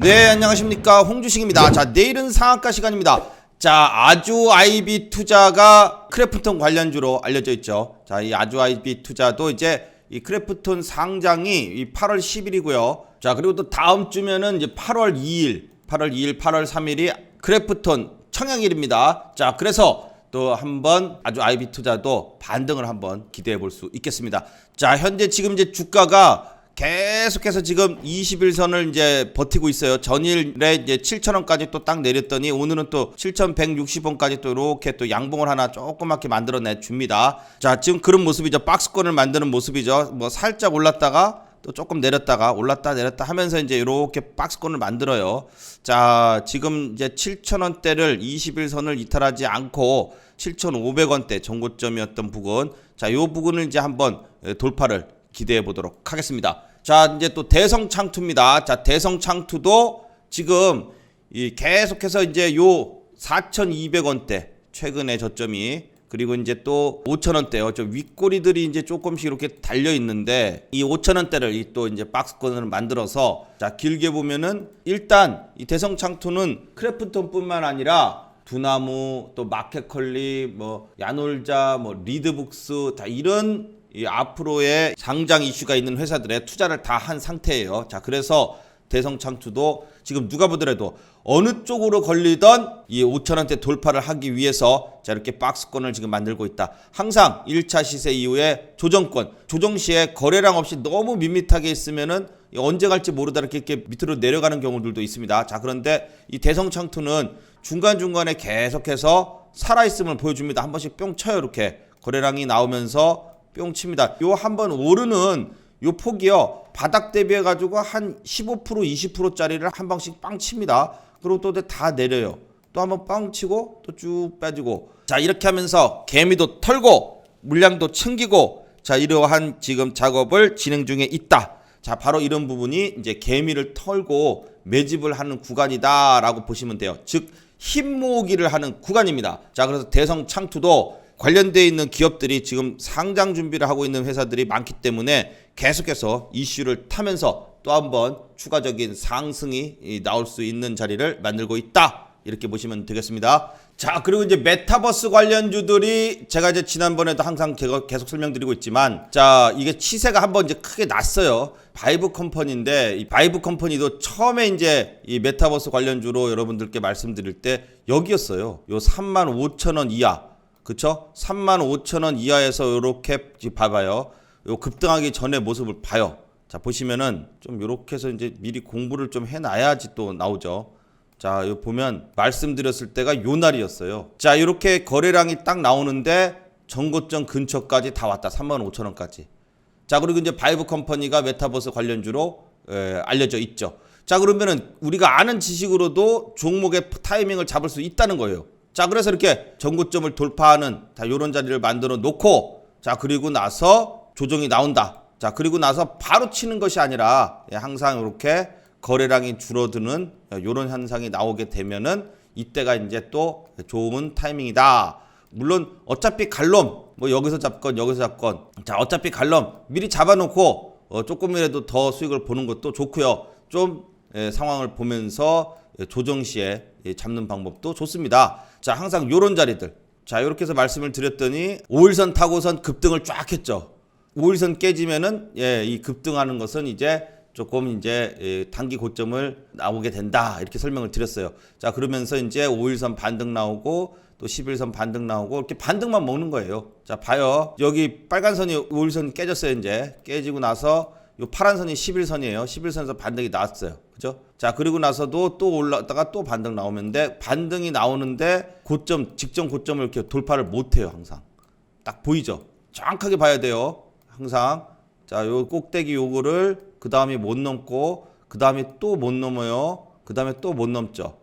네, 안녕하십니까. 홍주식입니다. 자, 내일은 상한가 시간입니다. 자, 아주 아이비 투자가 크래프톤 관련주로 알려져 있죠. 자, 이 아주 아이비 투자도 이제 이 크래프톤 상장이 이 8월 10일이고요. 자, 그리고 또 다음 주면은 이제 8월 2일, 8월 2일, 8월 3일이 크래프톤 청약일입니다. 자, 그래서 또 한번 아주 아이비 투자도 반등을 한번 기대해 볼 수 있겠습니다. 자, 현재 지금 이제 주가가 계속해서 지금 21선을 이제 버티고 있어요. 전일에 이제 7,000원까지 또 딱 내렸더니 오늘은 또 7,160원까지 또 이렇게 또 양봉을 하나 조그맣게 만들어내 줍니다. 자, 지금 그런 모습이죠. 박스권을 만드는 모습이죠. 뭐 살짝 올랐다가 또 조금 내렸다가 올랐다 내렸다 하면서 이제 이렇게 박스권을 만들어요. 자, 지금 이제 7,000원대를 21선을 이탈하지 않고 7,500원대 정고점이었던 부분. 자, 요 부분을 이제 한번 돌파를 기대해 보도록 하겠습니다. 자, 이제 또 대성 창투입니다. 자, 대성 창투도 지금 이 계속해서 이제 요 4,200원대 최근에 저점이 그리고 이제 또 5,000원대요. 저 윗꼬리들이 이제 조금씩 이렇게 달려 있는데 이 5,000원대를 이또 이제 박스권을 만들어서 자, 길게 보면은 일단 이 대성 창투는 크래프톤뿐만 아니라 두나무 또 마켓컬리 뭐 야놀자 뭐 리드북스 다 이런 이 앞으로의 상장 이슈가 있는 회사들의 투자를 다 한 상태예요. 자, 그래서 대성창투도 지금 누가 보더라도 어느 쪽으로 걸리던 이 5천원대 돌파를 하기 위해서 자 이렇게 박스권을 지금 만들고 있다. 항상 1차 시세 이후에 조정권, 조정 시에 거래량 없이 너무 밋밋하게 있으면은 언제 갈지 모르다 이렇게, 이렇게 밑으로 내려가는 경우들도 있습니다. 자 그런데 이 대성창투는 중간중간에 계속해서 살아있음을 보여줍니다. 한 번씩 뿅 쳐요 이렇게 거래량이 나오면서 뿅 칩니다. 요 한번 오르는 요 폭이요 바닥 대비해 가지고 한 15% 20%짜리를 한 방씩 빵 칩니다. 그리고 또 다 내려요. 또 한번 빵 치고 또 쭉 빠지고 자 이렇게 하면서 개미도 털고 물량도 챙기고 자 이러한 지금 작업을 진행 중에 있다. 자 바로 이런 부분이 이제 개미를 털고 매집을 하는 구간이다라고 보시면 돼요. 즉 힘 모으기를 하는 구간입니다. 자 그래서 대성 창투도 관련되어 있는 기업들이 지금 상장 준비를 하고 있는 회사들이 많기 때문에 계속해서 이슈를 타면서 또 한 번 추가적인 상승이 이, 나올 수 있는 자리를 만들고 있다. 이렇게 보시면 되겠습니다. 자, 그리고 이제 메타버스 관련주들이 제가 이제 지난번에도 항상 계속 설명드리고 있지만 자, 이게 치세가 한번 이제 크게 났어요. 바이브 컴퍼니인데 이 바이브 컴퍼니도 처음에 이제 이 메타버스 관련주로 여러분들께 말씀드릴 때 여기였어요. 요 3만 5천 원 이하. 그쵸? 3만 5천 원 이하에서 이렇게 봐봐요. 요 급등하기 전에 모습을 봐요. 자 보시면은 좀 이렇게 해서 이제 미리 공부를 좀 해놔야지 또 나오죠. 자, 요 보면 말씀드렸을 때가 요 날이었어요. 자, 이렇게 거래량이 딱 나오는데 전고점 근처까지 다 왔다. 3만 5천 원까지. 자, 그리고 이제 바이브 컴퍼니가 메타버스 관련주로 에, 알려져 있죠. 자, 그러면은 우리가 아는 지식으로도 종목의 타이밍을 잡을 수 있다는 거예요. 자, 그래서 이렇게 전고점을 돌파하는 다 요런 자리를 만들어 놓고 자, 그리고 나서 조정이 나온다. 자, 그리고 나서 바로 치는 것이 아니라 예, 항상 이렇게 거래량이 줄어드는 요런 현상이 나오게 되면은 이때가 이제 또 좋은 타이밍이다. 물론 어차피 갈롬 뭐 여기서 잡건 여기서 잡건 자 어차피 갈롬 미리 잡아놓고 어, 조금이라도 더 수익을 보는 것도 좋고요. 좀 예, 상황을 보면서 예, 조정 시에 예, 잡는 방법도 좋습니다. 자 항상 요런 자리들 자 이렇게 해서 말씀을 드렸더니 5일선 타고선 급등을 쫙 했죠. 5일선 깨지면은 예, 이 급등하는 것은 이제 조금 이제 예, 단기 고점을 나오게 된다 이렇게 설명을 드렸어요. 자 그러면서 이제 5일선 반등 나오고 또 11선 반등 나오고 이렇게 반등만 먹는 거예요. 자 봐요. 여기 빨간 선이 5일선 깨졌어요 이제 깨지고 나서 요 파란 선이 11선이에요. 11선에서 반등이 나왔어요. 그죠? 자 그리고 나서도 또 올랐다가 또 반등 나오는데 반등이 나오는데 고점 직전 고점을 이렇게 돌파를 못 해요 항상. 딱 보이죠? 정확하게 봐야 돼요. 항상 자, 요 꼭대기 요거를 그 다음에 못 넘고 그 다음에 또 못 넘어요. 그 다음에 또 못 넘죠.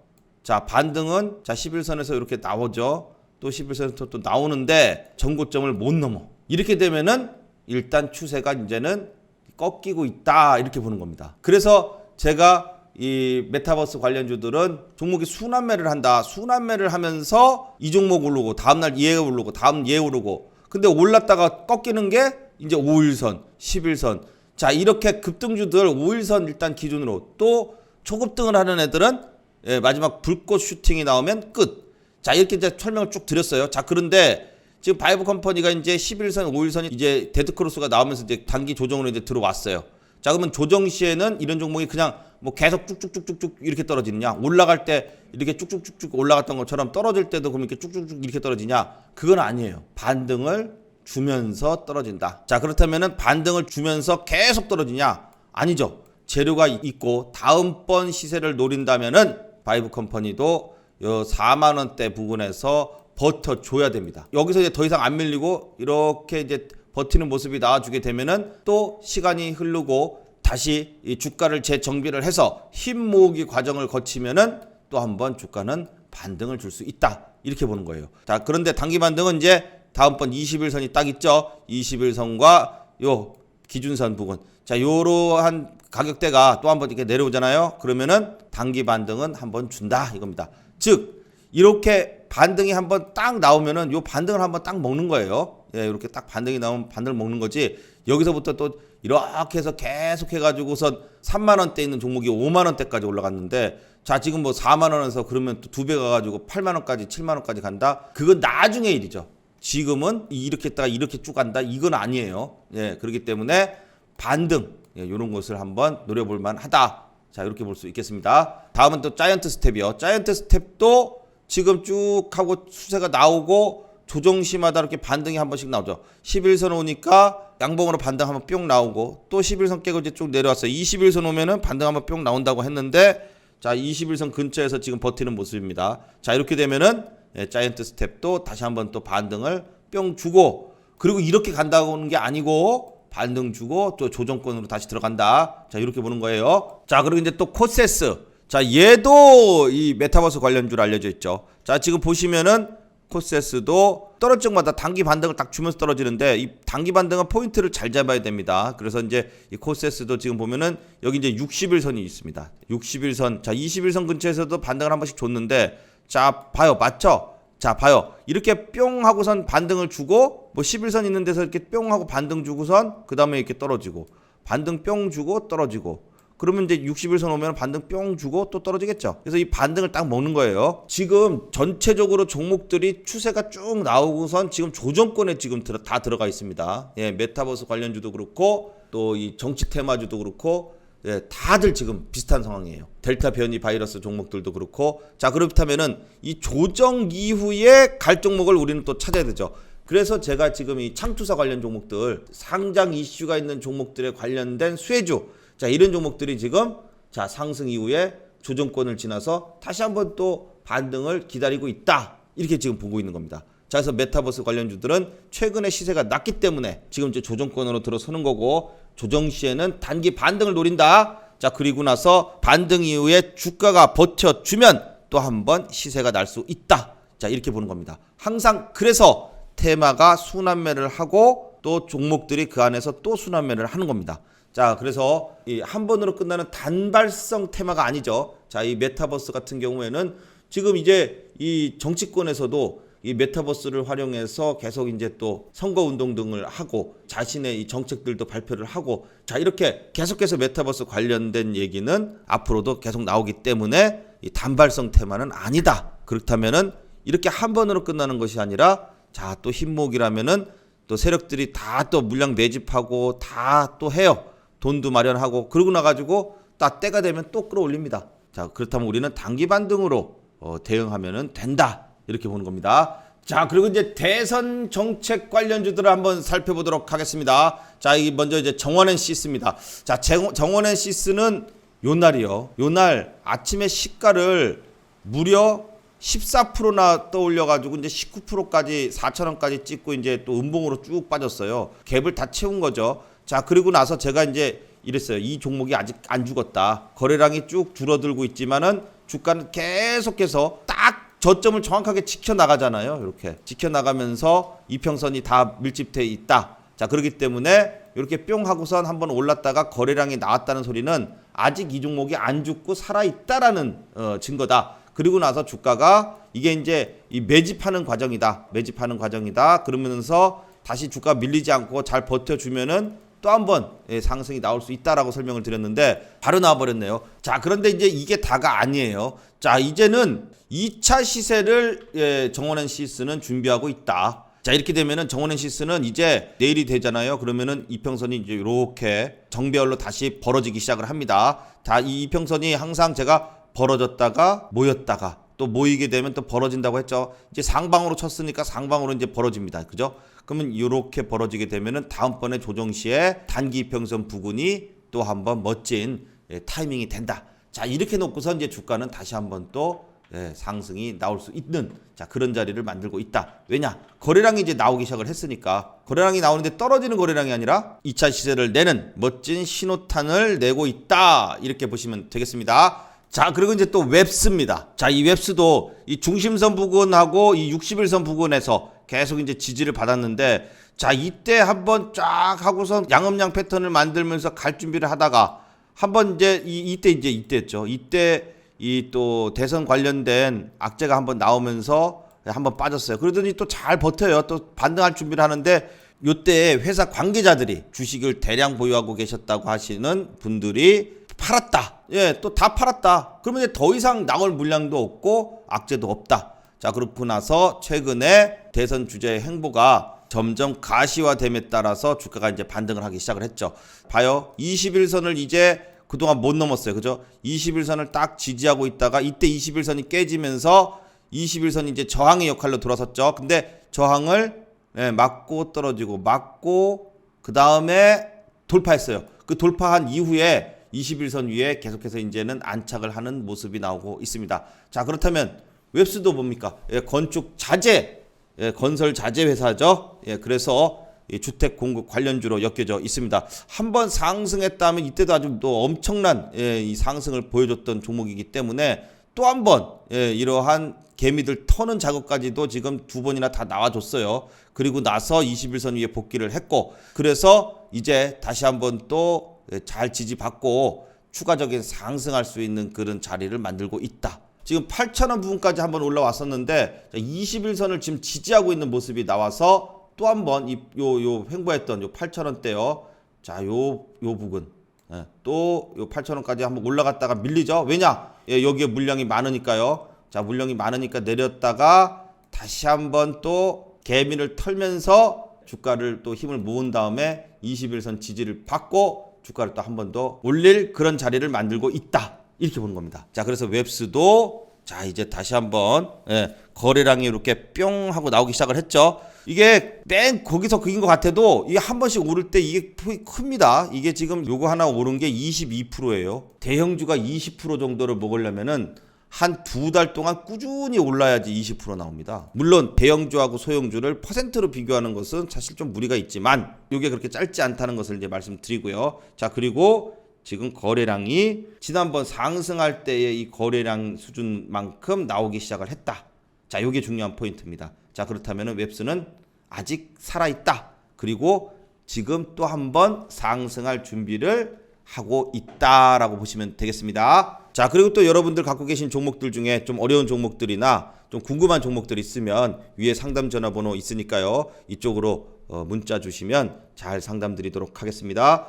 자, 반등은 자 11선에서 이렇게 나오죠. 또 11선에서 또 나오는데 전고점을 못 넘어. 이렇게 되면은 일단 추세가 이제는 꺾이고 있다 이렇게 보는 겁니다. 그래서 제가 이 메타버스 관련주들은 종목이 순환매를 한다. 순환매를 하면서 이 종목 오르고 다음날 얘 오르고 다음 얘 오르고 근데 올랐다가 꺾이는 게 이제 5일선, 11선. 자, 이렇게 급등주들 5일선 일단 기준으로 또 초급등을 하는 애들은 예, 마지막 불꽃 슈팅이 나오면 끝. 자 이렇게 이제 설명을 쭉 드렸어요. 자 그런데 지금 바이브 컴퍼니가 이제 11선, 5일선이 이제 데드크로스가 나오면서 이제 단기 조정으로 이제 들어왔어요. 자 그러면 조정 시에는 이런 종목이 그냥 뭐 계속 쭉쭉쭉쭉쭉 이렇게 떨어지느냐? 올라갈 때 이렇게 쭉쭉쭉쭉 올라갔던 것처럼 떨어질 때도 그럼 이렇게 쭉쭉쭉 이렇게 떨어지냐? 그건 아니에요. 반등을 주면서 떨어진다. 자 그렇다면은 반등을 주면서 계속 떨어지냐? 아니죠. 재료가 있고 다음번 시세를 노린다면은 바이브 컴퍼니도 요 4만 원대 부근에서 버텨줘야 됩니다. 여기서 이제 더 이상 안 밀리고 이렇게 이제 버티는 모습이 나와주게 되면은 또 시간이 흐르고 다시 이 주가를 재정비를 해서 힘 모으기 과정을 거치면은 또 한번 주가는 반등을 줄 수 있다. 이렇게 보는 거예요. 자, 그런데 단기 반등은 이제 다음번 21선이 딱 있죠. 21선과 요 기준선 부근. 자, 요러한 가격대가 또 한번 이렇게 내려오잖아요. 그러면은 단기 반등은 한번 준다 이겁니다. 즉 이렇게 반등이 한번 딱 나오면은 요 반등을 한번 딱 먹는 거예요. 예, 이렇게 딱 반등이 나오면 반등을 먹는 거지. 여기서부터 또 이렇게 해서 계속 해가지고선 3만 원대 있는 종목이 5만 원대까지 올라갔는데 자 지금 뭐 4만 원에서 그러면 또 두 배 가가지고 8만 원까지 7만 원까지 간다. 그건 나중에 일이죠. 지금은 이렇게 했다가 이렇게 쭉 간다. 이건 아니에요. 예, 그렇기 때문에 반등 예, 이런 것을 한번 노려볼 만하다. 자 이렇게 볼 수 있겠습니다. 다음은 또 자이언트 스텝이요. 자이언트 스텝도 지금 쭉 하고 수세가 나오고 조정시마다 이렇게 반등이 한 번씩 나오죠. 11선 오니까 양봉으로 반등 한번 뿅 나오고 또 11선 깨고 이제 쭉 내려왔어요. 21선 오면은 반등 한번 뿅 나온다고 했는데 자 21선 근처에서 지금 버티는 모습입니다. 자 이렇게 되면은 예, 자이언트 스텝도 다시 한번 또 반등을 뿅 주고 그리고 이렇게 간다고 하는 게 아니고 반등 주고 또 조정권으로 다시 들어간다. 자 이렇게 보는 거예요. 자 그리고 이제 또 코세스. 자 얘도 이 메타버스 관련주로 알려져 있죠. 자 지금 보시면은 코세스도 떨어질 적마다 단기 반등을 딱 주면서 떨어지는데 이 단기 반등은 포인트를 잘 잡아야 됩니다. 그래서 이제 이 코세스도 지금 보면은 여기 이제 60일선이 있습니다. 60일선 자 21선 근처에서도 반등을 한 번씩 줬는데 자 봐요 맞죠? 자 봐요 이렇게 뿅 하고선 반등을 주고 뭐 11선 있는 데서 이렇게 뿅 하고 반등 주고선 그 다음에 이렇게 떨어지고 반등 뿅 주고 떨어지고 그러면 이제 60일선 오면 반등 뿅 주고 또 떨어지겠죠. 그래서 이 반등을 딱 먹는 거예요. 지금 전체적으로 종목들이 추세가 쭉 나오고선 지금 조정권에 지금 다 들어가 있습니다. 예, 메타버스 관련주도 그렇고 또 이 정치 테마주도 그렇고 예, 다들 지금 비슷한 상황이에요. 델타 변이 바이러스 종목들도 그렇고 자 그렇다면은 이 조정 이후에 갈 종목을 우리는 또 찾아야 되죠. 그래서 제가 지금 이 창투사 관련 종목들 상장 이슈가 있는 종목들에 관련된 수혜주 자 이런 종목들이 지금 자 상승 이후에 조정권을 지나서 다시 한번 또 반등을 기다리고 있다 이렇게 지금 보고 있는 겁니다. 자 그래서 메타버스 관련주들은 최근에 시세가 낮기 때문에 지금 이제 조정권으로 들어서는 거고 조정 시에는 단기 반등을 노린다. 자 그리고 나서 반등 이후에 주가가 버텨주면 또 한 번 시세가 날 수 있다. 자 이렇게 보는 겁니다. 항상 그래서 테마가 순환매를 하고 또 종목들이 그 안에서 또 순환매를 하는 겁니다. 자, 그래서 이 한 번으로 끝나는 단발성 테마가 아니죠. 자, 이 메타버스 같은 경우에는 지금 이제 이 정치권에서도 이 메타버스를 활용해서 계속 이제 또 선거 운동 등을 하고 자신의 이 정책들도 발표를 하고 자 이렇게 계속해서 메타버스 관련된 얘기는 앞으로도 계속 나오기 때문에 이 단발성 테마는 아니다. 그렇다면은 이렇게 한 번으로 끝나는 것이 아니라 자 또 흰목이라면은 또 세력들이 다 또 물량 매집하고 다 또 해요. 돈도 마련하고 그러고 나가지고 딱 때가 되면 또 끌어올립니다. 자 그렇다면 우리는 단기 반등으로 어, 대응하면은 된다 이렇게 보는 겁니다. 자 그리고 이제 대선 정책 관련주들을 한번 살펴보도록 하겠습니다. 자 이 먼저 이제 정원앤 시스입니다. 자 정- 정원앤 시스는 요 날이요. 요 날 아침에 시가를 무려 14%나 떠올려 가지고 이제 19%까지 4천 원까지 찍고 이제 또 음봉으로 쭉 빠졌어요. 갭을 다 채운 거죠. 자 그리고 나서 제가 이제 이랬어요. 이 종목이 아직 안 죽었다. 거래량이 쭉 줄어들고 있지만은 주가는 계속해서 딱 저점을 정확하게 지켜 나가잖아요. 이렇게 지켜 나가면서 이평선이 다 밀집돼 있다. 자 그렇기 때문에 이렇게 뿅 하고선 한번 올랐다가 거래량이 나왔다는 소리는 아직 이 종목이 안 죽고 살아 있다라는 어, 증거다. 그리고 나서 주가가 이게 이제 이 매집하는 과정이다. 매집하는 과정이다. 그러면서 다시 주가 밀리지 않고 잘 버텨주면은 또 한번 예, 상승이 나올 수 있다라고 설명을 드렸는데 바로 나와버렸네요. 자 그런데 이제 이게 다가 아니에요. 자 이제는 2차 시세를 예, 정원엔 시스는 준비하고 있다. 자 이렇게 되면은 정원엔 시스는 이제 내일이 되잖아요. 그러면은 이평선이 이제 이렇게 정배열로 다시 벌어지기 시작을 합니다. 다 이 이평선이 항상 제가 벌어졌다가 모였다가 또 모이게 되면 또 벌어진다고 했죠. 이제 상방으로 쳤으니까 상방으로 이제 벌어집니다. 그죠? 그러면 이렇게 벌어지게 되면은 다음번에 조정 시에 단기 이평선 부근이 또 한번 멋진 예, 타이밍이 된다. 자 이렇게 놓고서 이제 주가는 다시 한번 또 예, 상승이 나올 수 있는 자 그런 자리를 만들고 있다. 왜냐 거래량이 이제 나오기 시작을 했으니까 거래량이 나오는데 떨어지는 거래량이 아니라 2차 시세를 내는 멋진 신호탄을 내고 있다. 이렇게 보시면 되겠습니다. 자 그리고 이제 또 웹스입니다. 자 이 웹스도 이 중심선 부근하고 이 61선 부근에서 계속 이제 지지를 받았는데 자 이때 한번 쫙 하고서 양음양 패턴을 만들면서 갈 준비를 하다가 한번 이제 이 이때 이제 이때였죠. 이때 이 또 대선 관련된 악재가 한번 나오면서 한번 빠졌어요. 그러더니 또 잘 버텨요. 또 반등할 준비를 하는데 요때 회사 관계자들이 주식을 대량 보유하고 계셨다고 하시는 분들이 팔았다. 예, 또 다 팔았다. 그러면 이제 더 이상 나올 물량도 없고 악재도 없다. 자, 그렇고 나서 최근에 대선 주제의 행보가 점점 가시화됨에 따라서 주가가 이제 반등을 하기 시작을 했죠. 봐요. 21선을 이제 그동안 못 넘었어요. 그죠? 21선을 딱 지지하고 있다가 이때 21선이 깨지면서 21선이 이제 저항의 역할로 돌아섰죠. 근데 저항을 예, 맞고 떨어지고 맞고 그 다음에 돌파했어요. 그 돌파한 이후에 21선 위에 계속해서 이제는 안착을 하는 모습이 나오고 있습니다. 자 그렇다면 웹스도 뭡니까? 예, 건축 자재, 예, 건설 자재 회사죠. 예, 그래서 이 주택 공급 관련주로 엮여져 있습니다. 한번 상승했다면 이때도 아주 또 엄청난 예, 이 상승을 보여줬던 종목이기 때문에 또 한번 예, 이러한 개미들 터는 작업까지도 지금 두 번이나 다 나와줬어요. 그리고 나서 21선 위에 복귀를 했고 그래서 이제 다시 한번 또 잘 지지받고 추가적인 상승할 수 있는 그런 자리를 만들고 있다. 지금 8,000원 부분까지 한번 올라왔었는데 21선을 지금 지지하고 있는 모습이 나와서 또 한번 이 요 요 횡보했던 요 8,000원대요. 자, 요 요 부분. 예, 또요 8,000원까지 한번 올라갔다가 밀리죠. 왜냐? 예, 여기에 물량이 많으니까요. 자, 물량이 많으니까 내렸다가 다시 한번 또 개미를 털면서 주가를 또 힘을 모은 다음에 21선 지지를 받고 주가를 또 한 번 더 올릴 그런 자리를 만들고 있다. 이렇게 보는 겁니다. 자, 그래서 웹스도 자, 이제 다시 한번 예, 거래량이 이렇게 뿅 하고 나오기 시작을 했죠. 이게 맨 거기서 그인 것 같아도 이게 한 번씩 오를 때 이게 큽니다. 이게 지금 요거 하나 오른 게 22%예요. 대형주가 20% 정도를 먹으려면은 한 두 달 동안 꾸준히 올라야지 20% 나옵니다. 물론 대형주하고 소형주를 퍼센트로 비교하는 것은 사실 좀 무리가 있지만 이게 그렇게 짧지 않다는 것을 이제 말씀드리고요. 자 그리고 지금 거래량이 지난번 상승할 때의 이 거래량 수준만큼 나오기 시작을 했다. 자, 이게 중요한 포인트입니다. 자, 그렇다면 웹스는 아직 살아 있다. 그리고 지금 또 한 번 상승할 준비를 하고 있다라고 보시면 되겠습니다. 자, 그리고 또 여러분들 갖고 계신 종목들 중에 좀 어려운 종목들이나 좀 궁금한 종목들 있으면 위에 상담 전화번호 있으니까요. 이쪽으로 어, 문자 주시면 잘 상담 드리도록 하겠습니다.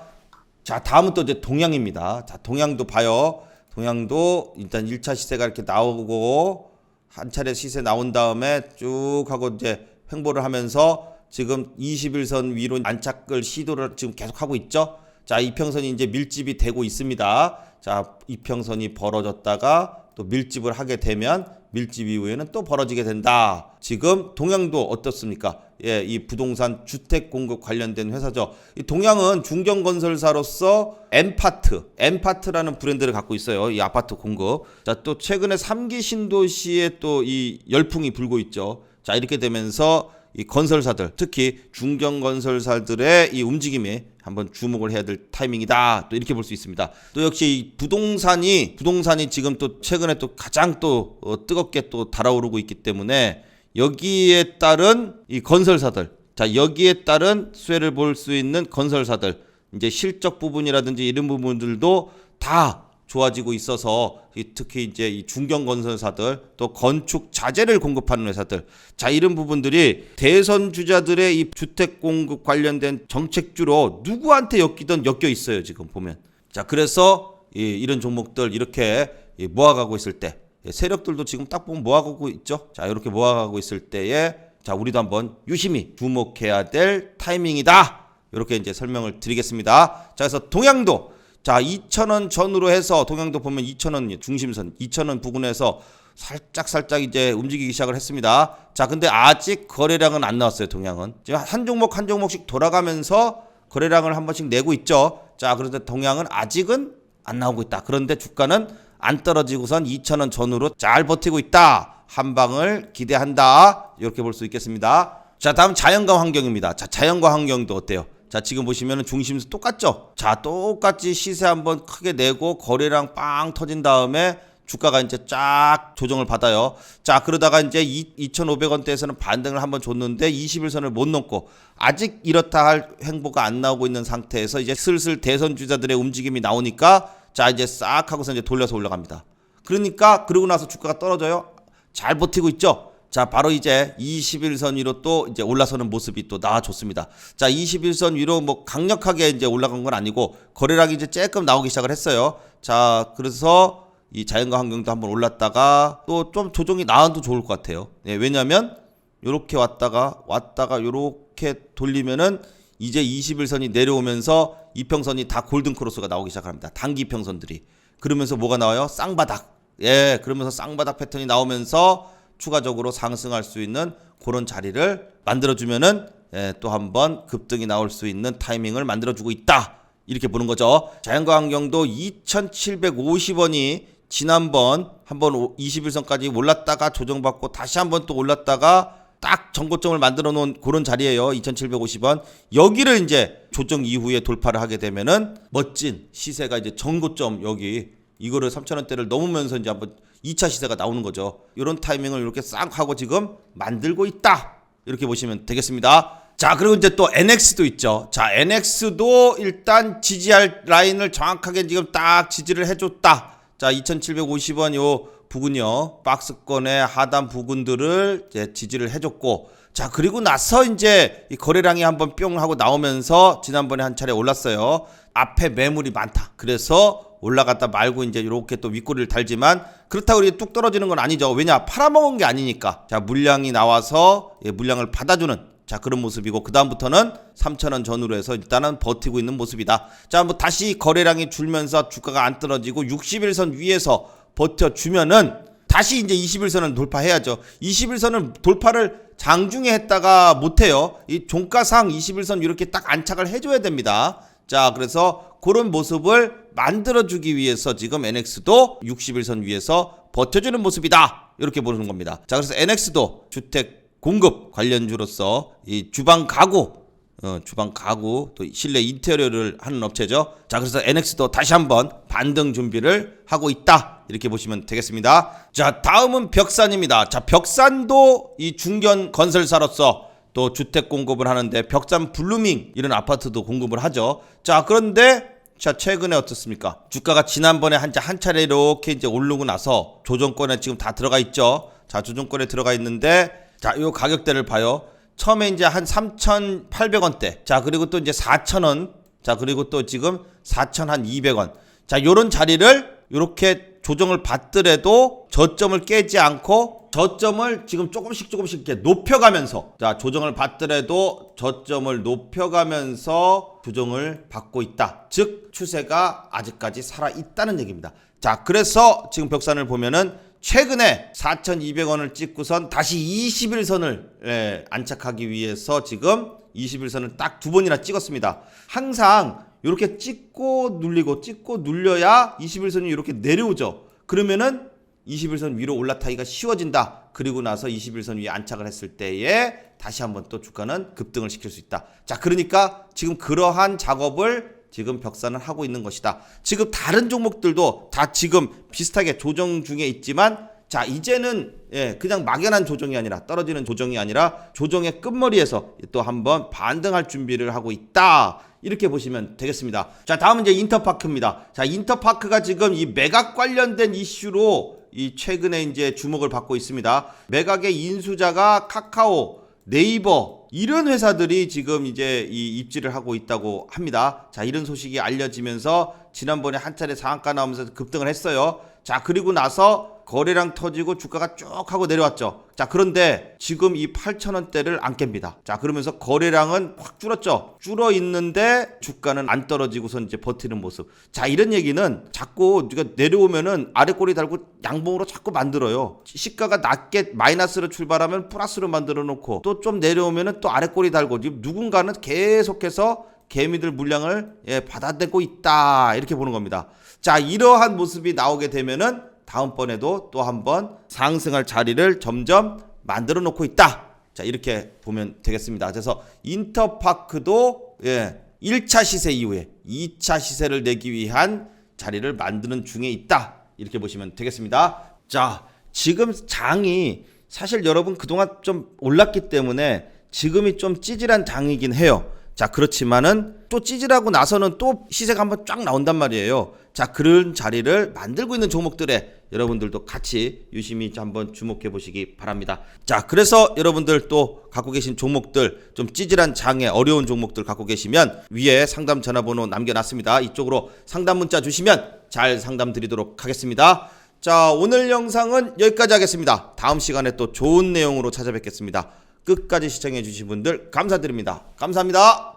자, 다음은 또 이제 동양입니다. 자, 동양도 봐요. 동양도 일단 1차 시세가 이렇게 나오고 한 차례 시세 나온 다음에 쭉 하고 이제 횡보를 하면서 지금 21선 위로 안착을 시도를 지금 계속 하고 있죠. 자, 이평선이 이제 밀집이 되고 있습니다. 자, 이평선이 벌어졌다가 또 밀집을 하게 되면 밀집 이후에는 또 벌어지게 된다. 지금 동양도 어떻습니까? 예, 이 부동산 주택 공급 관련된 회사죠. 이 동양은 중견 건설사로서 엠파트, 엠파트라는 브랜드를 갖고 있어요. 이 아파트 공급. 자, 또 최근에 삼기 신도시에 또 이 열풍이 불고 있죠. 자, 이렇게 되면서 이 건설사들, 특히 중견 건설사들의 이 움직임에 한번 주목을 해야 될 타이밍이다. 또 이렇게 볼 수 있습니다. 또 역시 이 부동산이 부동산이 지금 또 최근에 또 가장 또 어, 뜨겁게 또 달아오르고 있기 때문에 여기에 따른 이 건설사들, 자 여기에 따른 수혜를 볼 수 있는 건설사들, 이제 실적 부분이라든지 이런 부분들도 다 좋아지고 있어서 이 특히 이제 이 중견 건설사들 또 건축 자재를 공급하는 회사들. 자 이런 부분들이 대선 주자들의 이 주택 공급 관련된 정책주로 누구한테 엮이든 엮여 있어요 지금 보면. 자 그래서 이, 이런 종목들 이렇게 이 모아가고 있을 때 예, 세력들도 지금 딱 보면 모아가고 있죠? 자 이렇게 모아가고 있을 때에 자 우리도 한번 유심히 주목해야 될 타이밍이다. 이렇게 이제 설명을 드리겠습니다. 자 그래서 동양도 자, 2,000원 전후로 해서 동양도 보면 2,000원 중심선 2,000원 부근에서 살짝 살짝 이제 움직이기 시작을 했습니다. 자, 근데 아직 거래량은 안 나왔어요, 동양은. 지금 한 종목 한 종목씩 돌아가면서 거래량을 한 번씩 내고 있죠. 자, 그런데 동양은 아직은 안 나오고 있다. 그런데 주가는 안 떨어지고선 2,000원 전후로 잘 버티고 있다. 한 방을 기대한다. 이렇게 볼 수 있겠습니다. 자, 다음 자연과 환경입니다. 자, 자연과 환경도 어때요? 자, 지금 보시면은 중심수 똑같죠? 자, 똑같이 시세 한번 크게 내고 거래량 빵 터진 다음에 주가가 이제 쫙 조정을 받아요. 자, 그러다가 이제 2,500원대에서는 반등을 한번 줬는데 21선을 못 넘고 아직 이렇다 할 행보가 안 나오고 있는 상태에서 이제 슬슬 대선 주자들의 움직임이 나오니까 자, 이제 싹 하고서 이제 돌려서 올라갑니다. 그러니까 그러고 나서 주가가 떨어져요. 잘 버티고 있죠? 자, 바로 이제 21선 위로 또 이제 올라서는 모습이 또 나와줬습니다. 자, 21선 위로 뭐 강력하게 이제 올라간 건 아니고 거래량이 이제 조금 나오기 시작을 했어요. 자, 그래서 이 자연과 환경도 한번 올랐다가 또 좀 조정이 나와도 좋을 것 같아요. 네, 왜냐면 요렇게 왔다가 왔다가 요렇게 돌리면은 이제 21선이 내려오면서 이평선이 다 골든 크로스가 나오기 시작합니다. 단기 평선들이. 그러면서 뭐가 나와요? 쌍바닥. 예, 그러면서 쌍바닥 패턴이 나오면서 추가적으로 상승할 수 있는 그런 자리를 만들어주면은 예, 또 한번 급등이 나올 수 있는 타이밍을 만들어주고 있다. 이렇게 보는 거죠. 자연과 환경도 2,750원이 지난번 한번 21선까지 올랐다가 조정받고 다시 한번 또 올랐다가 딱 전고점을 만들어 놓은 그런 자리예요. 2,750원. 여기를 이제 조정 이후에 돌파를 하게 되면은 멋진 시세가 이제 전고점 여기 이거를 3,000원대를 넘으면서 이제 한번 2차 시세가 나오는 거죠. 이런 타이밍을 이렇게 싹 하고 지금 만들고 있다. 이렇게 보시면 되겠습니다. 자, 그리고 이제 또 NX도 있죠. 자, NX도 일단 지지할 라인을 정확하게 지금 딱 지지를 해줬다. 자, 2,750원 요 부근요. 박스권의 하단 부근들을 이제 지지를 해줬고, 자, 그리고 나서 이제 이 거래량이 한번 뿅 하고 나오면서 지난번에 한 차례 올랐어요. 앞에 매물이 많다. 그래서 올라갔다 말고 이제 이렇게 또 윗꼬리를 달지만 그렇다고 이렇게 뚝 떨어지는 건 아니죠. 왜냐? 팔아먹은 게 아니니까. 자, 물량이 나와서 예, 물량을 받아주는 자 그런 모습이고 그 다음부터는 3천원 전후로 해서 일단은 버티고 있는 모습이다. 자 뭐 다시 거래량이 줄면서 주가가 안 떨어지고 61선 위에서 버텨주면은 다시 이제 21선을 돌파해야죠. 21선을 돌파를 장중에 했다가 못해요. 이 종가상 21선 이렇게 딱 안착을 해줘야 됩니다. 자 그래서 그런 모습을 만들어주기 위해서 지금 NX도 61선 위에서 버텨주는 모습이다. 이렇게 보는 겁니다. 자 그래서 NX도 주택 공급 관련주로서 이 주방 가구 어, 주방 가구 또 실내 인테리어를 하는 업체죠. 자 그래서 NX도 다시 한번 반등 준비를 하고 있다 이렇게 보시면 되겠습니다. 자 다음은 벽산입니다. 자 벽산도 이 중견 건설사로서 또 주택 공급을 하는데 벽산 블루밍 이런 아파트도 공급을 하죠. 자 그런데 자 최근에 어떻습니까? 주가가 지난번에 한, 한 차례 이렇게 이제 오르고 나서 조정권에 지금 다 들어가 있죠. 자 조정권에 들어가 있는데 자, 요 가격대를 봐요. 처음에 이제 한 3,800원대. 자, 그리고 또 이제 4,000원. 자, 그리고 또 지금 4,200원. 자, 요런 자리를 요렇게 조정을 받더라도 저점을 깨지 않고 저점을 지금 조금씩 조금씩 이렇게 높여가면서 자, 조정을 받더라도 저점을 높여가면서 조정을 받고 있다. 즉, 추세가 아직까지 살아 있다는 얘기입니다. 자, 그래서 지금 벽산을 보면은 최근에 4,200원을 찍고선 다시 21선을 예, 안착하기 위해서 지금 21선을 딱 두 번이나 찍었습니다. 항상 이렇게 찍고 눌리고 찍고 눌려야 21선이 이렇게 내려오죠. 그러면은 21선 위로 올라타기가 쉬워진다. 그리고 나서 21선 위에 안착을 했을 때에 다시 한번 또 주가는 급등을 시킬 수 있다. 자, 그러니까 지금 그러한 작업을 지금 벽산을 하고 있는 것이다. 지금 다른 종목들도 다 지금 비슷하게 조정 중에 있지만 자 이제는 예 그냥 막연한 조정이 아니라 떨어지는 조정이 아니라 조정의 끝머리에서 또 한번 반등할 준비를 하고 있다 이렇게 보시면 되겠습니다. 자 다음은 이제 인터파크입니다. 자 인터파크가 지금 이 매각 관련된 이슈로 이 최근에 이제 주목을 받고 있습니다. 매각의 인수자가 카카오, 네이버 이런 회사들이 지금 이제 이 입지를 하고 있다고 합니다. 자 이런 소식이 알려지면서 지난번에 한 차례 상한가 나오면서 급등을 했어요. 자 그리고 나서 거래량 터지고 주가가 쭉 하고 내려왔죠. 자 그런데 지금 이 8,000원대를 안 깹니다. 자 그러면서 거래량은 확 줄었죠. 줄어 있는데 주가는 안 떨어지고선 이제 버티는 모습. 자 이런 얘기는 자꾸 우리가 내려오면은 아래 꼬리 달고 양봉으로 자꾸 만들어요. 시가가 낮게 마이너스로 출발하면 플러스로 만들어 놓고 또 좀 내려오면은 또 아래 꼬리 달고 지금 누군가는 계속해서 개미들 물량을 예, 받아내고 있다 이렇게 보는 겁니다. 자 이러한 모습이 나오게 되면은 다음번에도 또 한번 상승할 자리를 점점 만들어 놓고 있다. 자 이렇게 보면 되겠습니다. 그래서 인터파크도 예, 1차 시세 이후에 2차 시세를 내기 위한 자리를 만드는 중에 있다. 이렇게 보시면 되겠습니다. 자 지금 장이 사실 여러분 그동안 좀 올랐기 때문에 지금이 좀 찌질한 장이긴 해요. 자, 그렇지만은 또 찌질하고 나서는 또 시세가 한번 쫙 나온단 말이에요. 자, 그런 자리를 만들고 있는 종목들에 여러분들도 같이 유심히 한번 주목해 보시기 바랍니다. 자, 그래서 여러분들 또 갖고 계신 종목들 좀 찌질한 장에 어려운 종목들 갖고 계시면 위에 상담 전화번호 남겨놨습니다. 이쪽으로 상담 문자 주시면 잘 상담 드리도록 하겠습니다. 자, 오늘 영상은 여기까지 하겠습니다. 다음 시간에 또 좋은 내용으로 찾아뵙겠습니다. 끝까지 시청해 주신 분들 감사드립니다. 감사합니다.